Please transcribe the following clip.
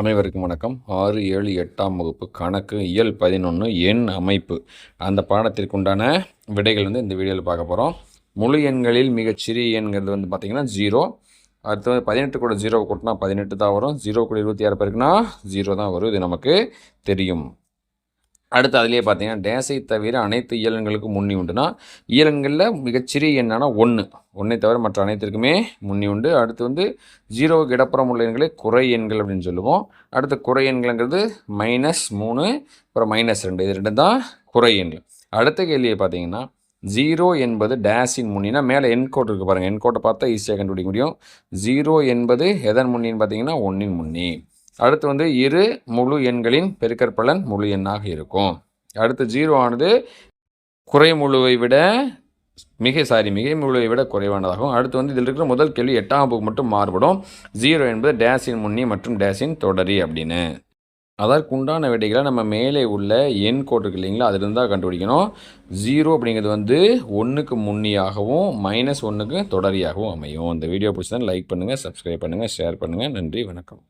அனைவருக்கும் வணக்கம். ஆறு ஏழு எட்டாம் வகுப்பு கணக்கு இயல் பதினொன்று எண் அமைப்பு. அந்த பாடத்திற்குண்டான விடைகள் வந்து இந்த வீடியோவில் பார்க்க போகிறோம் முழு எண்களில் மிகச்சிறிய எண்கிறது வந்து பார்த்திங்கன்னா ஜீரோ. அடுத்து வந்து பதினெட்டு கூட ஜீரோ கூட்டினா பதினெட்டு தான் வரும். ஜீரோ கூட இருபத்தி ஆறு பேருக்குன்னா ஜீரோ தான் வரும். இது நமக்கு தெரியும். அடுத்து அதுலேயே பார்த்தீங்கன்னா டேஸை தவிர அனைத்து இயலன்களுக்கும் முன்னி உண்டுனா இயலன்களில் மிகச்சிறிய என்னன்னா ஒன்று ஒன்றை தவிர மற்ற அனைத்திற்குமே முன்னி உண்டு. அடுத்து வந்து ஜீரோவுக்கு இடப்புறம் உள்ள எண்களை குறை எண்கள் அப்படின்னு சொல்லுவோம். அடுத்து குறை எண்கள்ங்கிறது மைனஸ் மூணு அப்புறம் மைனஸ் ரெண்டு. இது ரெண்டு தான் குறை எண்கள். அடுத்த கேள்வியை பார்த்தீங்கன்னா ஜீரோ என்பது டேஸின் முன்னினா மேலே என்கோட் இருக்குது பாருங்கள் என்கோட்டை பார்த்தா ஈஸியாக கண்டுபிடிக்க முடியும். ஜீரோ என்பது எதன் முன்னின்னு பார்த்தீங்கன்னா ஒன்றின் முன்னி. அடுத்து வந்து இரு முழு எண்களின் பெருக்கற்பலன் முழு எண்ணாக இருக்கும். அடுத்து ஜீரோ ஆனது குறைமுழுவை விட மிக சாரி மிகை முழுவை விட குறைவானதாகும். அடுத்து வந்து இதில் இருக்கிற முதல் கேள்வி எட்டாம் வகுப்பு மட்டும் மாறுபடும். ஜீரோ என்பது டேஸின் முன்னி மற்றும் டேஸின் தொடரி அப்படின்னு. அதற்குண்டான விடைகளை நம்ம மேலே உள்ள எண் கோட்டு இருக்கு இல்லைங்களா அதிலிருந்து தான் கண்டுபிடிக்கணும். ஜீரோ அப்படிங்கிறது வந்து ஒன்றுக்கு முன்னியாகவும் மைனஸ் ஒன்றுக்கு தொடரியாகவும் அமையும். இந்த வீடியோ பிடிச்சதான் லைக் பண்ணுங்கள் சப்ஸ்கிரைப் பண்ணுங்கள் ஷேர் பண்ணுங்கள் நன்றி வணக்கம்.